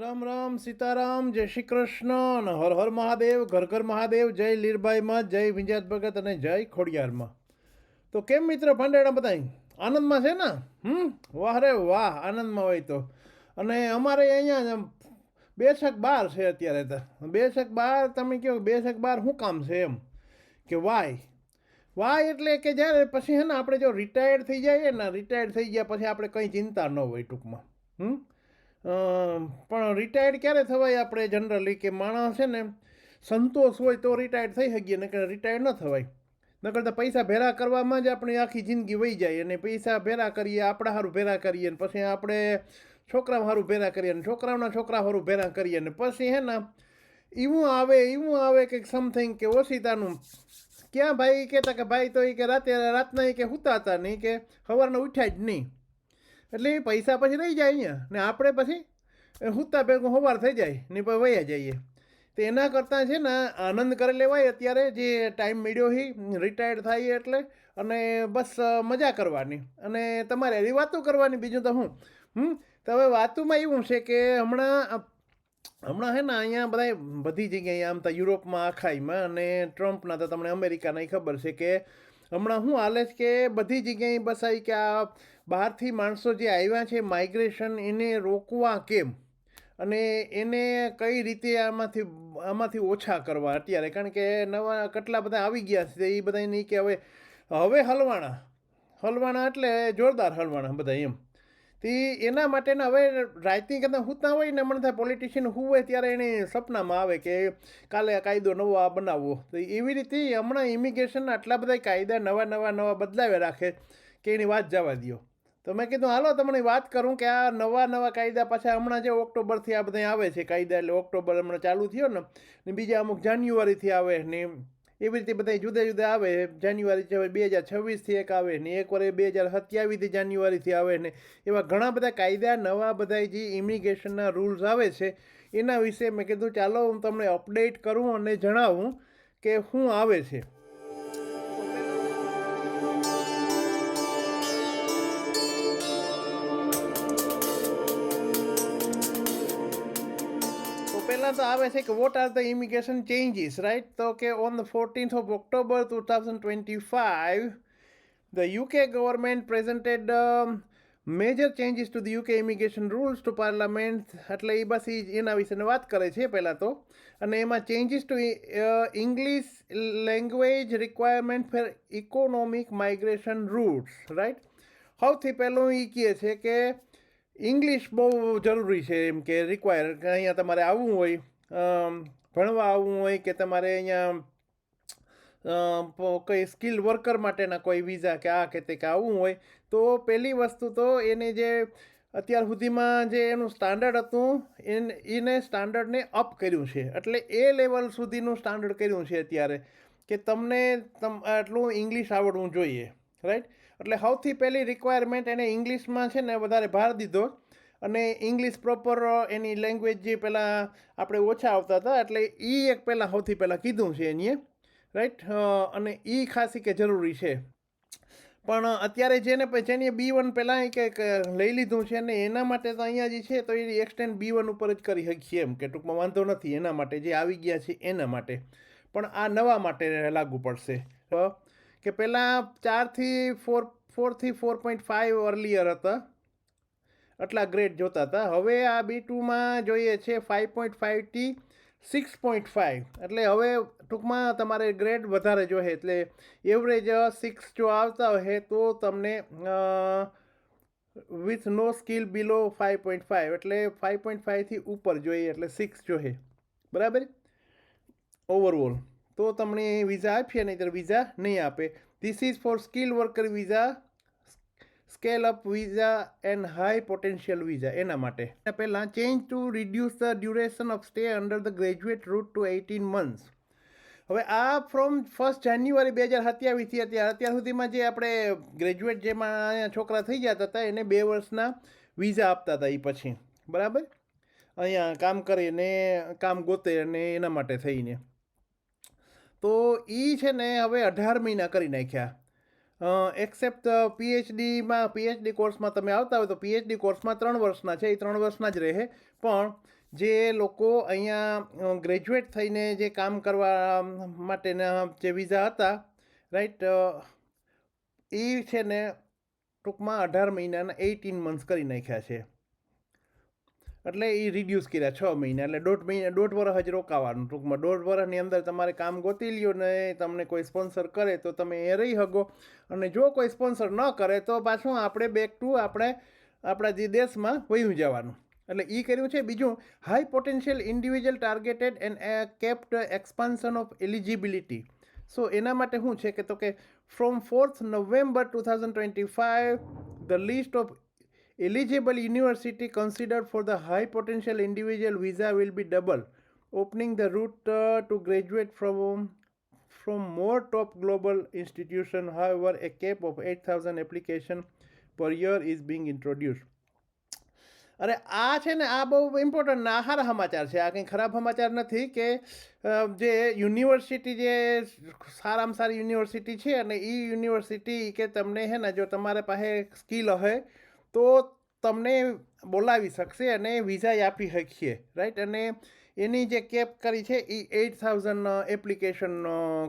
રામ રામ સીતારામ, જય શ્રી કૃષ્ણ, હર હર મહાદેવ, ઘર ઘર મહાદેવ, જય લીરભાઈમાં જય વિંજાત ભગત અને જય ખોડિયારમાં. તો કેમ મિત્ર ભાંડેડા બધા આનંદમાં છે ને? હમ? વાહ રે વાહ, આનંદમાં હોય તો. અને અમારે અહીંયા બેશક બાર છે અત્યારે તો. બેશક બાર, તમે કહો, બેશક બાર શું કામ છે એમ? કે વાય વાય એટલે કે જ્યારે પછી હે ને, આપણે જો રિટાયર્ડ થઈ જઈએ ને રિટાયર્ડ થઈ ગયા પછી આપણે કંઈ ચિંતા ન હોય ટૂંકમાં. હમ? પણ રિટાયર્ડ ક્યારે થવાય આપણે જનરલી કે માણસ છે ને સંતોષ હોય તો રિટાયર્ડ થઈ શકીએ, નકર કે રિટાયર્ડ ન થવાય. નકર તો પૈસા ભેરા કરવામાં જ આપણી આખી જિંદગી વહી જાય અને પૈસા ભેરા કરીએ, આપણા સારું ભેરા કરીએ ને પછી આપણે છોકરા સારું ભેરા કરીએ અને છોકરાઓના છોકરા સારું ભેરા કરીએ ને પછી હે ને એવું આવે એવું આવે કંઈક સમથિંગ કે ઓશિતાનું. ક્યાં ભાઈ કહેતા કે ભાઈ તો એ કે રાતે, રાતના એ કે હુતા હતા નહીં કે સવારના ઉઠ્યા જ નહીં. એટલે એ પૈસા પછી રહી જાય અહીંયા. ને આપણે પછી હુતા ભેગું હોવાર થઈ જાય ને પછી વયા જઈએ. તો એના કરતાં છે ને, આનંદ કરી લેવાય. અત્યારે જે ટાઈમ મળ્યો હી રિટાયર્ડ થાય એટલે, અને બસ મજા કરવાની. અને તમારે એવી વાતો કરવાની, બીજું તો હું. હમ? તો હવે વાતોમાં એવું છે કે હમણાં હમણાં હે ને, અહીંયા બધા બધી જગ્યાએ આમ તો યુરોપમાં આખાઈમાં અને ટ્રમ્પના તો તમને અમેરિકાના ખબર છે કે હમણાં શું હાલે છે કે બધી જગ્યાએ બસ આવી કે આ બહારથી માણસો જે આવ્યા છે માઇગ્રેશન એને રોકવા કેમ? અને એને કઈ રીતે આમાંથી આમાંથી ઓછા કરવા અત્યારે? કારણ કે નવા કેટલા બધા આવી ગયા છે, એ બધા નહીં કે હવે હવે હલવાણા. હલવાણા એટલે જોરદાર હલવાણા બધા એમ. તે એના માટેના હવે રાતની કરતાં ત્યાં હોય ને મને થાય પોલિટિશિયન હું હોય ત્યારે એને સપનામાં આવે કે કાલે આ કાયદો નવો આ બનાવવો. તો એવી રીતે હમણાં ઇમિગ્રેશનના આટલા બધા કાયદા નવા નવા નવા બદલાવ્યા રાખે કે એની વાત જવા દ્યો. તો મેં કીધું, હાલો, તમને વાત કરું કે આ નવા નવા કાયદા પાછા હમણાં જે ઓક્ટોબરથી આ બધા આવે છે કાયદા, એટલે ઓક્ટોબર હમણાં ચાલુ થયો ને ને બીજા અમુક જાન્યુઆરીથી આવે ને એવી રીતે બધા જુદા જુદા આવે. જાન્યુઆરી બે હજાર છવ્વીસથી એક આવે ને એક વાર બે હજાર સત્યાવીસથી જાન્યુઆરીથી આવે ને એવા ઘણા બધા કાયદા, નવા બધા જે ઇમિગ્રેશનના રૂલ્સ આવે છે, એના વિશે મેં કીધું, ચાલો હું તમને અપડેટ કરું અને જણાવું કે શું આવે છે. પહેલાં તો આવે છે કે what are the immigration changes right તો કે on the fourteenth of October two thousand twenty five the UK government presented major changes to the UK immigration rules to parliament એટલે એ બસ એના વિશેની વાત કરે છે પહેલાં તો. અને એમાં changes to English language requirement for economic migration routes right સૌથી પહેલું એ કહે છે કે ઇંગ્લિશ બહુ જરૂરી છે એમ કે રિક્વાયર કે અહીંયા તમારે આવવું હોય ભણવા આવવું હોય કે તમારે અહીંયા કંઈ સ્કિલ વર્કર માટેના કોઈ વિઝા કે આ કે તે કે આવવું હોય, તો પહેલી વસ્તુ તો એને જે અત્યાર સુધીમાં જે એનું સ્ટાન્ડર્ડ હતું, એને એને સ્ટાન્ડર્ડને અપ કર્યું છે. એટલે એ લેવલ સુધીનું સ્ટાન્ડર્ડ કર્યું છે અત્યારે, કે તમને તમ, આટલું ઇંગ્લિશ આવડવું જોઈએ. રાઈટ એટલે સૌથી પહેલી રિક્વાયરમેન્ટ એને ઇંગ્લિશમાં છે ને વધારે ભાર દીધો. અને ઇંગ્લિશ પ્રોપર એની લેંગ્વેજ જે પહેલાં આપણે ઓછા આવતા હતા, એટલે એ એક પહેલાં સૌથી પહેલાં કીધું છે એની રાઈટ અને એ ખાસી કે જરૂરી છે. પણ અત્યારે જેને જેની બી વન પહેલાં કંઈક લઈ લીધું છે ને એના માટે તો અહીંયા જે છે તો એ એક્સટેન્ડ બી વન ઉપર જ કરી શકીએ એમ કે ટૂંકમાં વાંધો નથી. એના માટે જે આવી ગયા છે એના માટે. પણ આ નવા માટે લાગુ પડશે. કે પહેલાં ચારથી ફોર ફોરથી ફોર પોઈન્ટ ફાઇવ અર્લિયર હતા. આટલા ગ્રેડ જોતા હતા. હવે આ બી ટુમાં જોઈએ છે ફાઇવ પોઈન્ટ ફાઇવથી સિક્સ પોઈન્ટ ફાઇવ એટલે હવે ટૂંકમાં તમારે ગ્રેડ વધારે જોઈએ. એટલે એવરેજ સિક્સ જો આવતા હોય તો તમને with no skill below five point five એટલે ફાઇવ પોઈન્ટ ફાઇવથી ઉપર જોઈએ. એટલે સિક્સ જોઈએ. બરાબર? ઓવરઓલ તો તમને વિઝા આપીએ નહીં ત્યારે વિઝા નહીં આપે. This is for skill worker visa scale up visa and high potential visa એના માટે. પહેલાં change to reduce the duration of stay under the graduate route to eighteen months હવે આ ફ્રોમ ફર્સ્ટ જાન્યુઆરી બે હજાર સત્યાવીસથી અત્યારે. અત્યાર સુધીમાં જે આપણે ગ્રેજ્યુએટ જેમાં છોકરા થઈ જતા હતા, એને બે વર્ષના વિઝા આપતા હતા એ પછી. બરાબર? અહીંયા કામ કરીને, કામ ગોતે અને એના માટે થઈને. તો એ છે ને હવે અઢાર મહિના કરી નાખ્યા. એક્સેપ્ટ પીએચડીમાં પીએચડી કોર્સમાં તમે આવતા હોય તો પીએચડી કોર્સમાં ત્રણ વર્ષના છે એ ત્રણ વર્ષના જ રહે. પણ જે લોકો અહીંયા ગ્રેજ્યુએટ થઈને જે કામ કરવા માટેના જે વિઝા હતા રાઈટ એ છે ને ટૂંકમાં અઢાર મહિનાના એઇટીન મંથ્સ કરી નાખ્યા છે. એટલે એ રિડ્યુસ કર્યા છ મહિના. એટલે દોઢ મહિના, દોઢ વર્ષ જ રોકાવાનું ટૂંકમાં. દોઢ વર્ષની અંદર તમારે કામ ગોતી લ્યો ને તમને કોઈ સ્પોન્સર કરે તો તમે એ રહી શકો. અને જો કોઈ સ્પોન્સર ન કરે તો પાછું આપણે બેક ટુ આપણે, આપણા જે દેશમાં વયું જવાનું. એટલે એ કર્યું છે. બીજું high potential individual targeted and kept expansion of eligibility so એના માટે શું છે કે તો કે from fourth November two thousand twenty five the list of eligible university considered for the high potential individual visa will be double opening the route uh, to graduate from from more top global institution however a cap of 8000 application per year is being introduced અરે આ છે ને આ બહુ important નાહાર સમાચાર છે આ કંઈ ખરાબ સમાચાર નથી કે જે યુનિવર્સિટી જે સારામાં સારી યુનિવર્સિટી છે અને એ યુનિવર્સિટી કે તમને હે ને જો તમારે પાસે સ્કિલ હશે તો તમને બોલાવી શકશે અને વિઝા આપી શકીએ રાઈટ અને એની જે કેપ કરી છે એ એઇટ થાઉઝન્ડ એપ્લિકેશન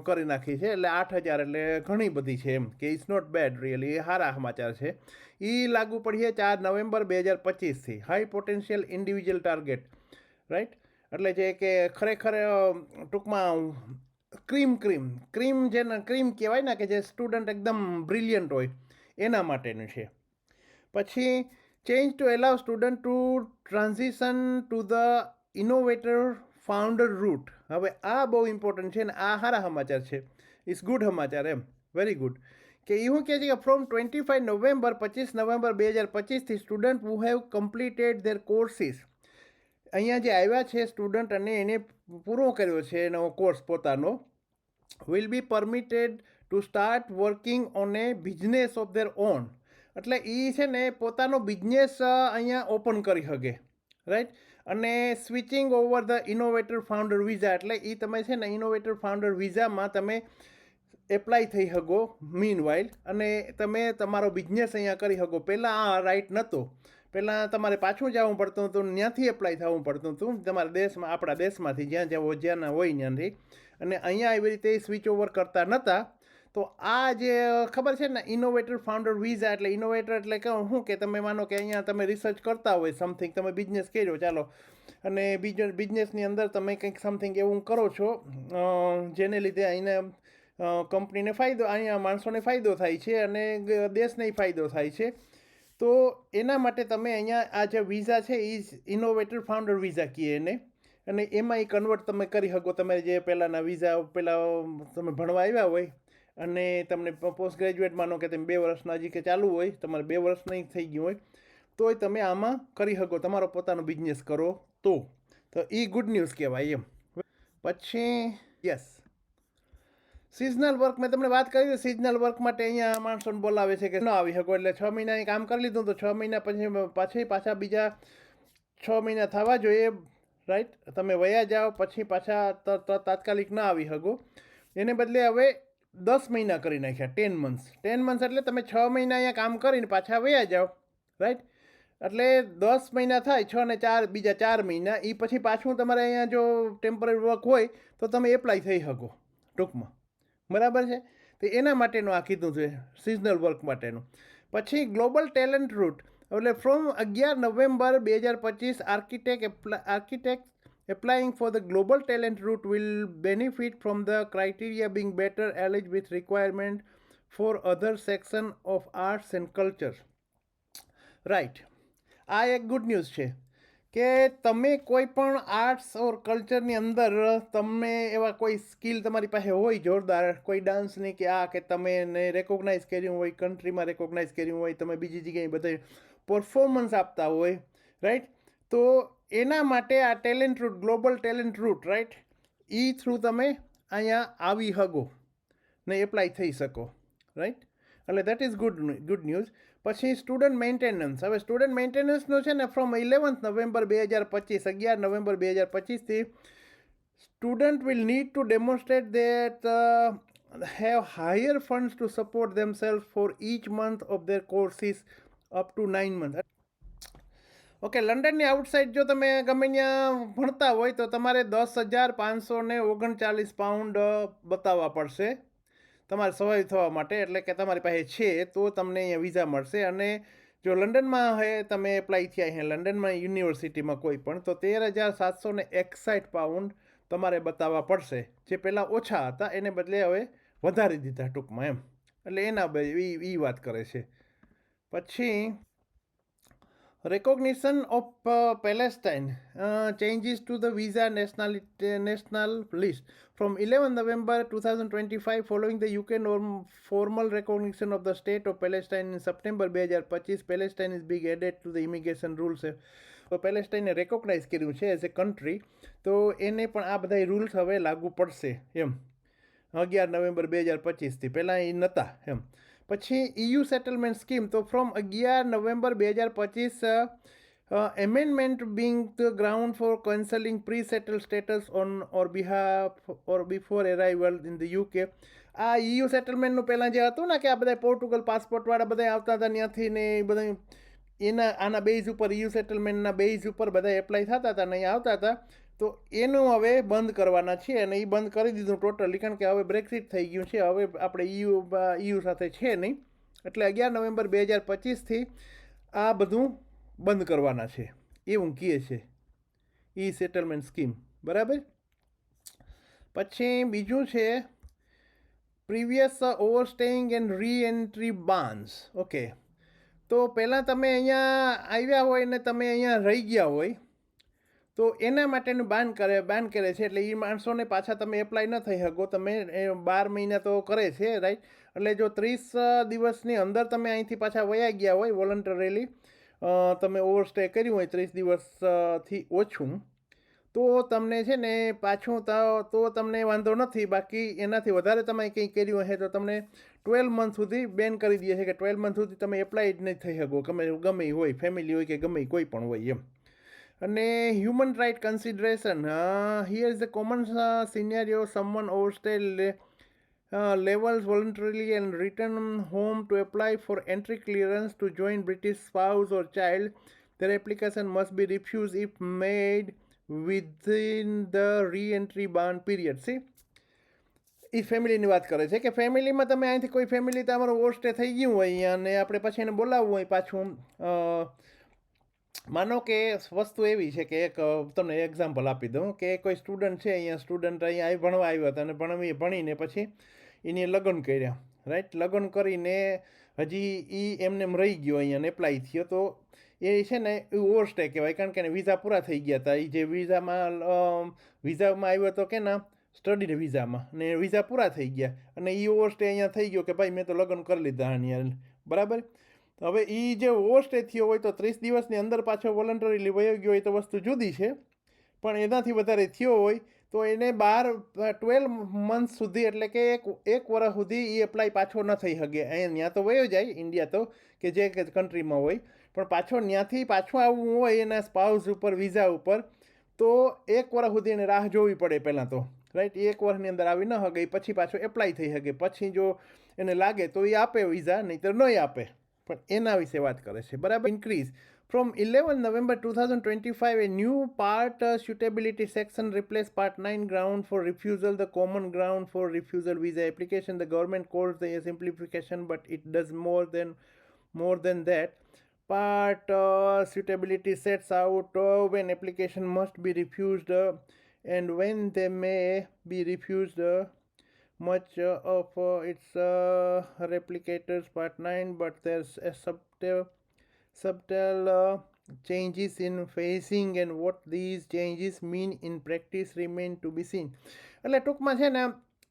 કરી નાખી છે. એટલે આઠ હજાર એટલે ઘણી બધી છે એમ કે ઇટ્સ નોટ બેડ રિયલી એ સારા સમાચાર છે. એ લાગુ પડીએ ચાર નવેમ્બર બે હજાર પચીસથી. High potential individual target right એટલે જે કે ખરેખર ટૂંકમાં ક્રીમ ક્રીમ ક્રીમ જેને ક્રીમ કહેવાય ને કે જે સ્ટુડન્ટ એકદમ બ્રિલિયન્ટ હોય, એના માટેનું છે. પછી change to allow student to transition to the innovator founder route હવે આ બહુ ઇમ્પોર્ટન્ટ છે ને આ સારા સમાચાર છે. ઇટ્સ ગુડ સમાચાર એમ. વેરી ગુડ કે એવું કહે છે કે ફ્રોમ ટ્વેન્ટી ફાઇવ નવેમ્બર પચીસ નવેમ્બર બે હજાર પચીસથી student who have completed their courses અહીંયા જે આવ્યા છે સ્ટુડન્ટ અને એને પૂરો કર્યો છે એનો કોર્સ પોતાનો will be permitted to start working on a business of their own એટલે એ છે ને પોતાનો બિઝનેસ અહીંયા ઓપન કરી શકે. રાઈટ અને switching over the innovator founder visa એટલે એ તમે છે ને ઇનોવેટર ફાઉન્ડર વિઝામાં તમે એપ્લાય થઈ શકો મીન વાઇલ અને તમે તમારો બિઝનેસ અહીંયા કરી શકો. પહેલાં આ રાઈટ નહોતો પહેલાં તમારે પાછું જવું પડતું હતું ત્યાંથી એપ્લાય થવું પડતું હતું. તમારા દેશમાં, આપણા દેશમાંથી જ્યાં જ્યાં જ્યાં હોય ત્યાંથી. અને અહીંયા એવી રીતે સ્વિચ ઓવર કરતા નહોતા તો આ જે ખબર છે ને ઇનોવેટર ફાઉન્ડર વિઝા એટલે ઇનોવેટર એટલે કહું શું કે, તમે માનો કે અહીંયા તમે રિસર્ચ કરતા હોય સમથિંગ તમે બિઝનેસ કર્યો, ચાલો. અને બીજો બિઝનેસની અંદર તમે કંઈક સમથિંગ એવું કરો છો જેને લીધે અહીંને કંપનીને ફાયદો, અહીંયા માણસોને ફાયદો થાય છે અને દેશને ફાયદો થાય છે. તો એના માટે તમે અહીંયા આ જે વિઝા છે એ ઇનોવેટર ફાઉન્ડર વિઝા કહીએ એને. અને એમાં એ કન્વર્ટ તમે કરી શકો તમે જે પહેલાંના વિઝા પહેલાં તમે ભણવા આવ્યા હોય અને તમને પોસ્ટ ગ્રેજ્યુએટ માનો કે તમે બે વર્ષના હજી કે ચાલુ હોય, તમારે બે વર્ષ નહીં થઈ ગયું હોય, તોય તમે આમાં કરી શકો. તમારો પોતાનો બિઝનેસ કરો તો. તો એ ગુડ ન્યૂઝ કહેવાય એમ. પછી યસ સિઝનલ વર્ક મેં તમને વાત કરી સિઝનલ વર્ક માટે અહીંયા માણસોને બોલાવે છે કે ન આવી શકો, એટલે છ મહિના એ કામ કરી લીધું તો છ મહિના પછી પાછી પાછા બીજા છ મહિના થવા જોઈએ રાઈટ તમે વયા જાઓ, પછી પાછા તાત્કાલિક ન આવી શકો. એને બદલે હવે દસ મહિના કરી નાખ્યા ટેન મંથ્સ ટેન મંથ્સ એટલે તમે છ મહિના અહીંયા કામ કરીને પાછા વયા જાઓ રાઈટ એટલે દસ મહિના થાય, છ ને ચાર, બીજા ચાર મહિના એ પછી પાછું તમારે અહીંયા જો ટેમ્પરરી વર્ક હોય, તો તમે એપ્લાય થઈ શકો, ટૂંકમાં. બરાબર છે? તો એના માટેનું આ કીધું છે સિઝનલ વર્ક માટેનું. પછી ગ્લોબલ ટેલેન્ટ રૂટ એટલે ફ્રોમ અગિયાર નવેમ્બર બે હજાર પચીસ architect architect applying for the global talent route will benefit from the criteria being better aligned with requirement for other section of arts and culture right આ એક good news છે કે તમે કોઈ પણ આર્ટ્સ ઓર કલ્ચરની અંદર તમે એવા કોઈ સ્કિલ તમારી પાસે હોય જોરદાર કોઈ ડાન્સની કે આ કે તમે એને રેકોગ્નાઇઝ કર્યું હોય કન્ટ્રીમાં રેકોગ્નાઇઝ કર્યું હોય તમે બીજી જગ્યાએ બધે પરફોર્મન્સ આપતા હોય રાઈટ તો એના માટે આ talent route global talent route right એ થ્રુ તમે અહીંયા આવી શકો ને એપ્લાય થઈ શકો રાઈટ એટલે that is good good news પછી સ્ટુડન્ટ મેન્ટેનન્સ હવે સ્ટુડન્ટ મેન્ટેનન્સનું છે ને ફ્રોમ ઇલેવન્થ નવેમ્બર બે હજાર પચીસ, અગિયાર નવેમ્બર બે હજાર પચીસથી student will need to demonstrate that have higher funds to support themselves for each month of their courses up to nine months. Okay, લંડનની outside જો તમે ગમે ત્યાં ભણતા હોય તો તમારે દસ હજાર પાંચસો ને ઓગણચાલીસ પાઉન્ડ બતાવવા પડશે. તમારે સવાઈ થવા માટે, એટલે કે તમારી પાસે છે તો તમને અહીંયા વિઝા મળશે. અને જો લંડનમાં હે, તમે એપ્લાય થયા અહીંયા લંડનમાં યુનિવર્સિટીમાં કોઈ પણ, તો તેર હજાર સાતસો ને એકસાઠ પાઉન્ડ તમારે બતાવવા પડશે. જે પહેલાં ઓછા હતા, એને બદલે હવે વધારી દીધા ટૂંકમાં એમ. એટલે એના એ વાત કરે છે. પછી recognition of uh, Palestine uh, changes to the visa nationality national list from 11 November 2025 following the UK norm formal recognition of the state of Palestine in September 2025 Palestine is being added to the immigration rules તો પેલેસ્ટાઈને recognise કર્યું છે as a country તો એને પણ આ બધા rules હવે લાગુ પડશે એમ અગિયાર નવેમ્બર બે હજાર પચીસથી પહેલાં એ નહોતા એમ પછી ઇયુ સેટલમેન્ટ સ્કીમ તો ફ્રોમ અગિયાર નવેમ્બર બે હજાર પચીસ amendment being the ground for cancelling pre settled status on or behalf or before arrival in the UK આ ઇયુ સેટલમેન્ટનું પહેલાં જે હતું ને કે આ બધા પોર્ટુગલ પાસપોર્ટવાળા બધા આવતા હતા ત્યાંથી ને એ બધા એના, આના બેઝ ઉપર યુ સેટલમેન્ટના બેઝ ઉપર બધા એપ્લાય થતા હતા ને અહીં આવતા હતા. તો એનું હવે બંધ કરવાના છે અને એ બંધ કરી દીધું ટોટલી કારણ કે હવે બ્રેક્સિટ થઈ ગયું છે. હવે આપણે ઈયુ ઈયુ સાથે છે નહીં. એટલે અગિયાર નવેમ્બર બે હજાર પચીસથી આ બધું બંધ કરવાના છે. એવું કહે છે. ઈ સેટલમેન્ટ સ્કીમ બરાબર? પછી બીજું છે previous overstaying and re entry bans okay તો પહેલાં તમે અહીંયા આવ્યા હોય ને તમે અહીંયા રહી ગયા હોય તો એના માટેનું બાન કરે બાન કરે છે. એટલે એ માણસોને પાછા તમે એપ્લાય ન થઈ શકો. તમે બાર મહિના તો કરે છે રાઈટ એટલે જો ત્રીસ દિવસની અંદર તમે અહીંથી પાછા વયા ગયા હોય વોલન્ટરીલી તમે ઓવરસ્ટે કર્યું હોય ત્રીસ દિવસથી ઓછું, તો તમને છે ને પાછું તો તમને વાંધો નથી. બાકી એનાથી વધારે તમે કંઈ કર્યું હશે તો તમને ટ્વેલ્વ મંથ સુધી બેન કરી દે છે કે ટ્વેલ્વ મંથ સુધી તમે એપ્લાય જ નહીં થઈ શકો. ગમે ગમે હોય ફેમિલી હોય કે ગમે કોઈ પણ હોય એમ. અને human right consideration here is a common scenario someone overstay levels voluntarily and return home to apply for entry clearance to join British spouse or child, their application must be refused if made within the re-entry ban period. See? એ ફેમિલીની વાત કરે છે કે ફેમિલીમાં તમે અહીંથી કોઈ ફેમિલી તમારું ઓવરસ્ટે થઈ ગયું હોય અને આપણે પછી એને બોલાવવું હોય પાછું માનો કે વસ્તુ એવી છે કે એક તમને એક્ઝામ્પલ આપી દઉં કે કોઈ સ્ટુડન્ટ છે, અહીંયા સ્ટુડન્ટ અહીંયા ભણવા આવ્યા હતા અને ભણવી, ભણીને પછી એને લગ્ન કર્યા રાઈટ લગ્ન કરીને હજી એ એમને રહી ગયો અહીંયા એપ્લાય થયો, તો એ છે ને એ ઓવરસ્ટે કહેવાય, કારણ કે એને વિઝા પૂરા થઈ ગયા હતા. એ જે વિઝામાં વિઝામાં આવ્યો હતો કે ના સ્ટડી વિઝામાં ને વિઝા પૂરા થઈ ગયા. અને એ ઓવરસ્ટે અહીંયા થઈ ગયો કે ભાઈ મેં તો લગ્ન કરી લીધા અહીંયા, બરાબર? હવે એ જે ઓવરસ્ટે થયો હોય તો ત્રીસ દિવસની અંદર પાછો વોલન્ટરી લેવાઈ ગયો હોય તો વસ્તુ જુદી છે. પણ એનાથી વધારે થયો હોય તો એને બાર ટ્વેલ્વ મંથ સુધી એટલે કે એક એક વર્ષ સુધી એ એપ્લાય પાછો ન થઈ શકે. અહીંયા તો વયો જાય ઇન્ડિયા તો, કે જે કન્ટ્રીમાં હોય. પણ પાછો ત્યાંથી પાછું આવવું હોય એના સ્પાઉસ ઉપર વિઝા ઉપર, તો એક વર્ષ સુધી એને રાહ જોવી પડે પહેલાં તો. રાઈટ એક વર્ષની અંદર આવી ન શકે પછી પાછો એપ્લાય થઈ શકે. પછી જો એને લાગે તો એ આપે વિઝા નહીંતર નહીં આપે. પણ એના વિશે વાત કરે છે બરાબર increase from eleven November two thousand twenty five a new part suitability section replace part 9 ground for refusal the common ground for refusal visa application the government calls the simplification but it does more than more than that part uh, suitability sets out uh, when application must be refused uh, and when they may be refused uh, much uh, of uh, its uh, replicators part 9 but there's a subtle subtle uh, changes in phasing and what these changes mean in practice remain to be seen એટલે ટૂંકમાં છે ને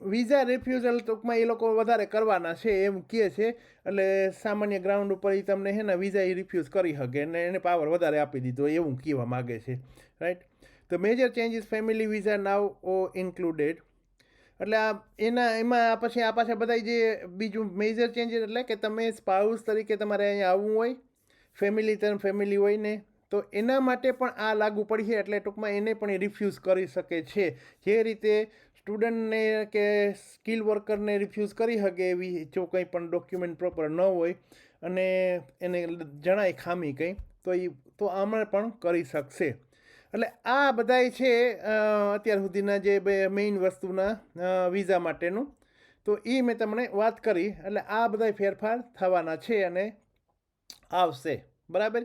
visa રિફ્યુઝલ ટૂંકમાં એ લોકો વધારે કરવાના છે એમ કહે છે એટલે સામાન્ય ગ્રાઉન્ડ ઉપર એ તમને છે ને વિઝા એ રિફ્યુઝ કરી શકે અને એને પાવર વધારે આપી દીધો એવું કહેવા માગે છે right the major changes family visa now oh included એટલે આ એના, એમાં આ પછી આ પાછા બધા જે બીજું મેજર ચેન્જીસ એટલે કે તમે સ્પાઉસ તરીકે તમારે અહીંયા આવવું હોય ફેમિલી તરફ ફેમિલી હોય ને, તો એના માટે પણ આ લાગુ પડશે એટલે ટૂંકમાં એને પણ એ રિફ્યુઝ કરી શકે છે. જે રીતે સ્ટુડન્ટને કે સ્કિલ વર્કરને રિફ્યુઝ કરી શકે એવી જો કંઈ પણ ડોક્યુમેન્ટ પ્રોપર ન હોય અને એને જણાય ખામી કંઈ, તો એ તો આમાં પણ કરી શકશે. એટલે આ બધાય છે અત્યાર સુધીના જે બે મેઇન વસ્તુના વિઝા માટેનું. તો એ મેં તમને વાત કરી, એટલે આ બધાય ફેરફાર થવાના છે અને આવશે. બરાબર?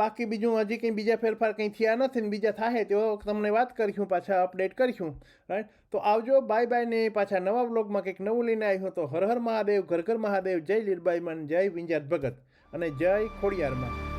બાકી બીજું હજી કંઈ બીજા ફેરફાર કંઈ થયા નથી ને બીજા થાય તો તમને વાત કરીશું, પાછા અપડેટ કરીશું. રાઈટ તો આવજો બાય બાય ને પાછા નવા બ્લોગમાં કંઈક નવું લઈને આવ્યું તો હર હર મહાદેવ, ઘર ઘર મહાદેવ, જય લીરબાઈમન જય વિંજાત ભગત. અને જય ખોડિયારમાં.